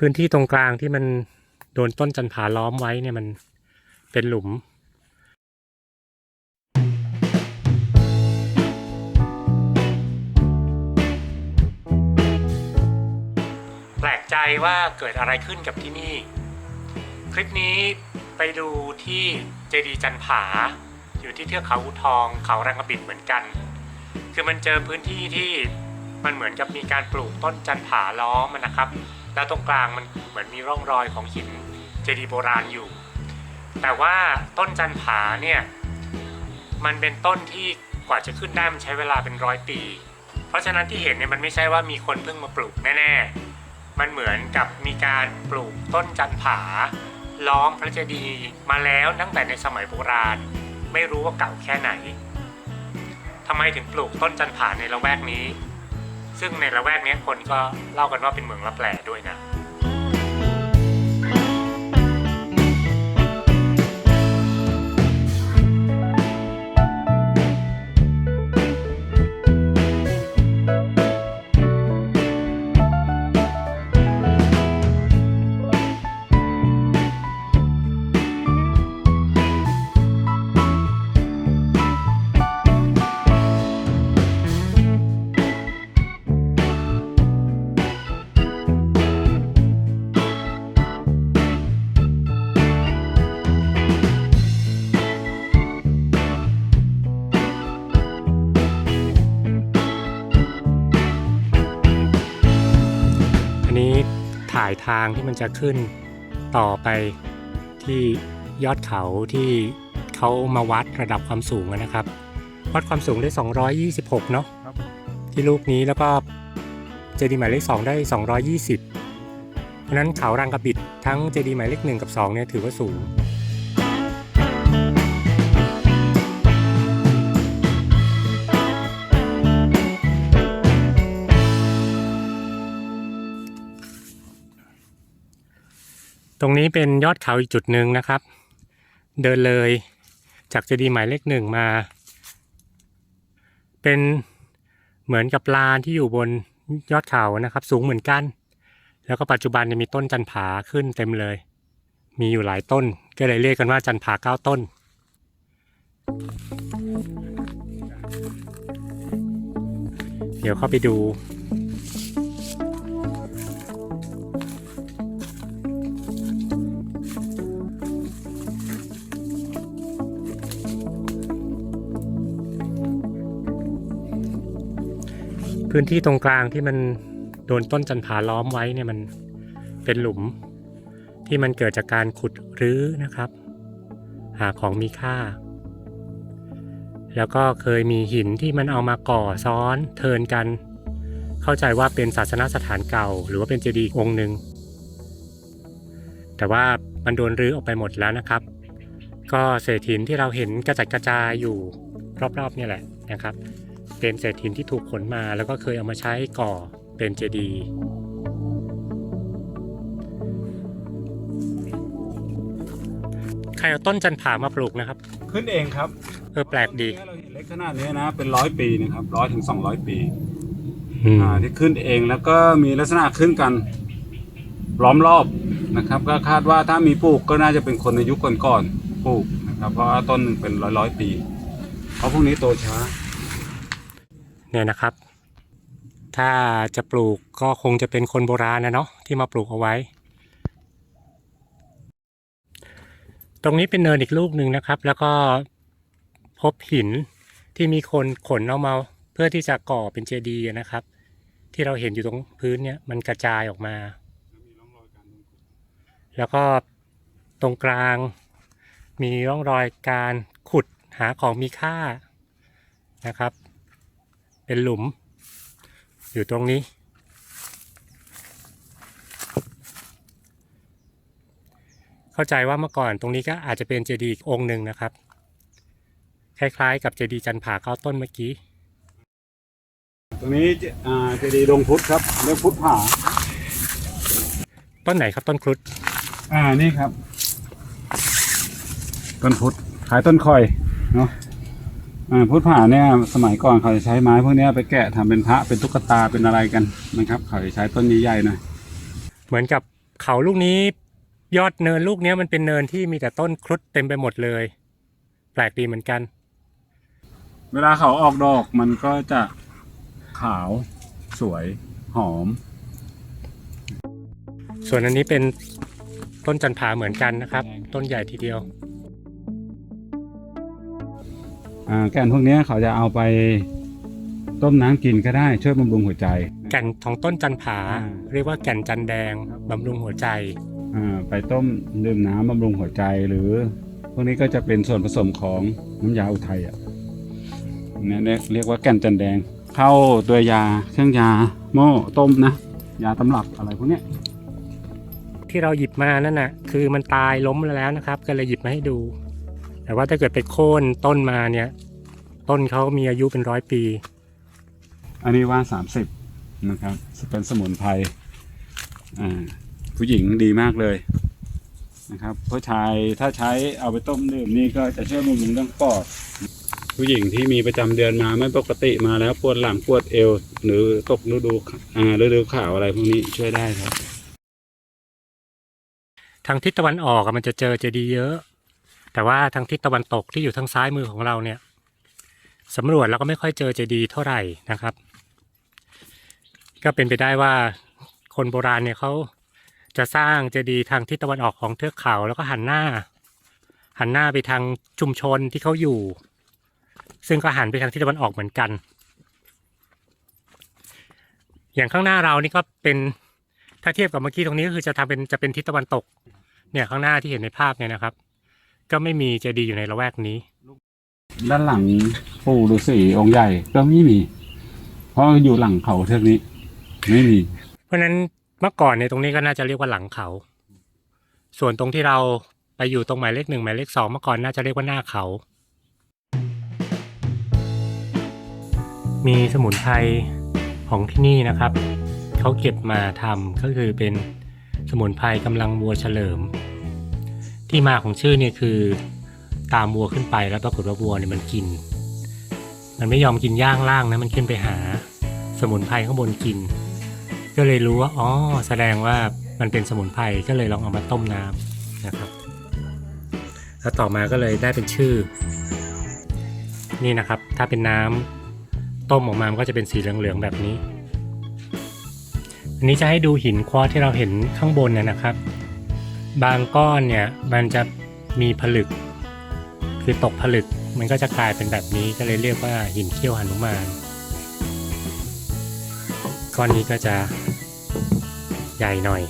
พื้นที่ตรงกลางที่มันโดนต้นจันผาล้อมไว้เนี่ยมันเป็นหลุมแปลกใจว่าเกิดอะไรขึ้นกับที่นี่ คลิปนี้ไปดูที่เจดีจันผา อยู่ที่เทือกเขาอูทองเขาแรงกระบิดเหมือนกัน คือมันเจอพื้นที่ที่มันเหมือนกับมีการปลูกต้นจันผาล้อมมันนะครับ แล้วตรงกลางมันเหมือนมีร่องรอยของหินเจดีย์โบราณอยู่ แต่ว่าต้นจันผาเนี่ยมันเป็นต้นที่กว่าจะขึ้นได้มันใช้เวลาเป็นร้อยปี เพราะฉะนั้นที่เห็นเนี่ยมันไม่ใช่ว่ามีคนเพิ่งมาปลูกแน่ๆ มันเหมือนกับมีการปลูกต้นจันผา ล้อมพระเจดีย์มาแล้วตั้งแต่ในสมัยโบราณ ไม่รู้ว่าเก่าแค่ไหนทำไมถึงปลูกต้นจันผาในละแวกนี้ ซึ่งในละแวกนี้คนก็เล่ากันว่าเป็นเมืองรับแลด้วยนะ ถ่ายทางที่มันจะขึ้นต่อไปที่ยอดเขาที่เขามาวัดระดับความสูงอะนะครับ วัดความสูงได้ 226 เนาะครับที่ลูกนี้แล้วก็เจดีย์หมายเลข 2 ได้ 220 เพราะฉะนั้นเขารังกระบิดทั้งเจดีย์หมายเลข 1 กับ 2 เนี่ยถือว่าสูง ตรงนี้เป็นยอดเขาอีกจุดหนึ่งนะครับ เดินเลยจากเจดีย์หมายเลขหนึ่งมา เป็นเหมือนกับลานที่อยู่บนยอดเขานะครับ สูงเหมือนกัน แล้วก็ปัจจุบันเนี่ยมีต้นจันผาขึ้นเต็มเลย มีอยู่หลายต้น ก็เลยเรียกกันว่าจันผาเก้าต้น เดี๋ยวเข้าไปดู พื้นที่ตรงกลางที่มันโดนต้นจันผาล้อมไว้เนี่ยมันเป็นหลุมที่มันเกิดจากการขุดรื้อนะครับ หาของมีค่า แล้วก็เคยมีหินที่มันเอามาก่อซ้อนเทินกัน เข้าใจว่าเป็นศาสนสถานเก่า หรือว่าเป็นเจดีย์องค์หนึ่งแต่ว่ามันโดนรื้อออกไปหมดแล้วนะครับ ก็เศษหินที่เราเห็นกระจัดกระจายอยู่รอบๆเนี่ยแหละนะครับ เป็นเศษหินที่ถูกขนมาแล้วก็เคยเอามาใช้ก่อเป็นเจดีย์ใครเอาต้นจันผามาปลูกนะครับ ขึ้นเองครับเออแปลกดีต้นนี้เราเห็นเล็กขนาดนี้นะ เป็นร้อยปีนะครับร้อยถึงสองร้อยปีอืมอ่าที่ขึ้นเองแล้วก็มีลักษณะขึ้นกันล้อมรอบนะครับ ก็คาดว่าถ้ามีปลูกก็น่าจะเป็นคนในยุคก่อนๆปลูกนะครับ เพราะว่าต้นหนึ่งเป็นร้อยร้อยๆปี เพราะพวกนี้โตช้า เนี่ยนะครับ ถ้าจะปลูกก็คงจะเป็นคนโบราณนะเนาะที่มาปลูกเอาไว้ ตรงนี้เป็นเนินอีกลูกหนึ่งนะครับ แล้วก็พบหินที่มีคนขนเอามาเพื่อที่จะก่อเป็นเจดีย์นะครับ ที่เราเห็นอยู่ตรงพื้นเนี่ยมันกระจายออกมา แล้วก็ตรงกลางมีร่องรอยการขุดหาของมีค่านะครับ เป็นหลุม อยู่ตรงนี้ เข้าใจว่าเมื่อก่อนตรงนี้ก็อาจจะเป็นเจดีย์อีกองค์หนึ่งนะครับ คล้ายๆ กับเจดีย์จันผาเก้าต้นเมื่อกี้ ตรงนี้จะอ่าเจดีย์ดงพุทธครับเรียกพุทธผาต้นไหนครับต้นครุฑอ่านี่ครับ ต้นพุทธขายต้นคอยเนาะ อ่าพุทธผาเนี่ยสมัยก่อนเขาจะใช้ไม้พวกเนี้ยไปแกะทำเป็นพระเป็นตุ๊กตาเป็นอะไรกันนะครับ เขาจะใช้ต้นใหญ่ๆหน่อยเหมือนกับเขาลูกนี้ยอดเนินลูกเนี้ยมันเป็นเนินที่มีแต่ต้นครุฑเต็มไปหมดเลย แปลกดีเหมือนกัน เวลาเขาออกดอกมันก็จะขาวสวยหอม ส่วนอันนี้เป็นต้นจันผาเหมือนกันนะครับ ต้นใหญ่ทีเดียว แก่นพวกเนี้ยเขาจะเอาไปต้มน้ำกินก็ได้ช่วยบำรุงหัวใจ แก่นของต้นจันผาอ่าเรียกว่าแก่นจันแดงบำรุงหัวใจอ่าไปต้มดื่มน้ำบำรุงหัวใจหรือ พวกนี้ก็จะเป็นส่วนผสมของน้ำยาอุทัยอะเนี่ยเรียกเรียกว่าแก่นจันแดง เข้าตัวยาเครื่องยาหม้อต้มนะ ยาตำรับอะไรพวกเนี้ยที่เราหยิบมานั่นน่ะคือมันตายล้มแล้วนะครับ ก็เลยหยิบมาให้ดู แต่ว่าถ้าเกิดไปโค่นต้นมาเนี่ย ต้นเขามีอายุเป็นร้อยปี อันนี้ว่าสามสิบนะครับเป็นสมุนไพรอ่าผู้หญิงดีมากเลยนะครับผู้ชายถ้าใช้เอาไปต้มดื่มนี่ก็จะช่วยบำรุงเรื่องปอด ผู้หญิงที่มีประจำเดือนมาไม่ปกติมาแล้วปวดหลังปวดเอว หรือตกฤดูอ่าฤดูขาวอะไรพวกนี้ช่วยได้ครับ ทางทิศตะวันออกอะมันจะเจอเจดีย์เยอะ แต่ว่าทางทิศตะวันตกที่อยู่ทางซ้ายมือของเราเนี่ยสำรวจแล้วก็ไม่ค่อยเจอเจดีย์เท่าไหร่นะครับ ก็เป็นไปได้ว่าคนโบราณเนี่ยเขาจะสร้างเจดีย์ทางทิศตะวันออกของเทือกเขาแล้วก็หันหน้า หันหน้าไปทางชุมชนที่เขาอยู่ ซึ่งก็หันไปทางทิศตะวันออกเหมือนกัน อย่างข้างหน้าเรานี่ก็เป็นถ้าเทียบกับเมื่อกี้ตรงนี้ก็คือจะทำเป็นจะเป็นทิศตะวันตก เนี่ยข้างหน้าที่เห็นในภาพเนี่ยนะครับ ก็ไม่มีเจดีย์อยู่ในละแวกนี้ ด้านหลังปู่ฤาษีองค์ใหญ่ก็ไม่มี เพราะอยู่หลังเขาเทือกนี้ ไม่มี เพราะฉะนั้นเมื่อก่อนเนี่ยตรงนี้ก็น่าจะเรียกว่าหลังเขา ส่วนตรงที่เราไปอยู่ตรงหมายเลขหนึ่งหมายเลขสองเมื่อก่อนน่าจะเรียกว่าหน้าเขา มีสมุนไพรของที่นี่นะครับ เขาเก็บมาทำก็คือเป็นสมุนไพรกำลังวัวเฉลิม ที่มาของชื่อเนี่ยคือ ตามวัวขึ้นไปแล้วปรากฏว่าวัวเนี่ยมันกิน มันไม่ยอมกินย่างล่างนะมันขึ้นไปหาสมุนไพรข้างบนกิน ก็เลยรู้ว่าอ๋อแสดงว่ามันเป็นสมุนไพรก็เลยลองเอามาต้มน้ำนะครับ แล้วต่อมาก็เลยได้เป็นชื่อ นี่นะครับ ถ้าเป็นน้ำต้มออกมามันก็จะเป็นสีเหลืองๆแบบนี้ อันนี้จะให้ดูหินควอที่เราเห็นข้างบนนะนะครับ บางก้อนเนี่ยมันจะมีผลึก คือตกผลึกมันก็จะกลายเป็นแบบนี้ก็เลยเรียกว่าหินเขี้ยวหนุมาน ก้อนนี้ก็จะใหญ่หน่อย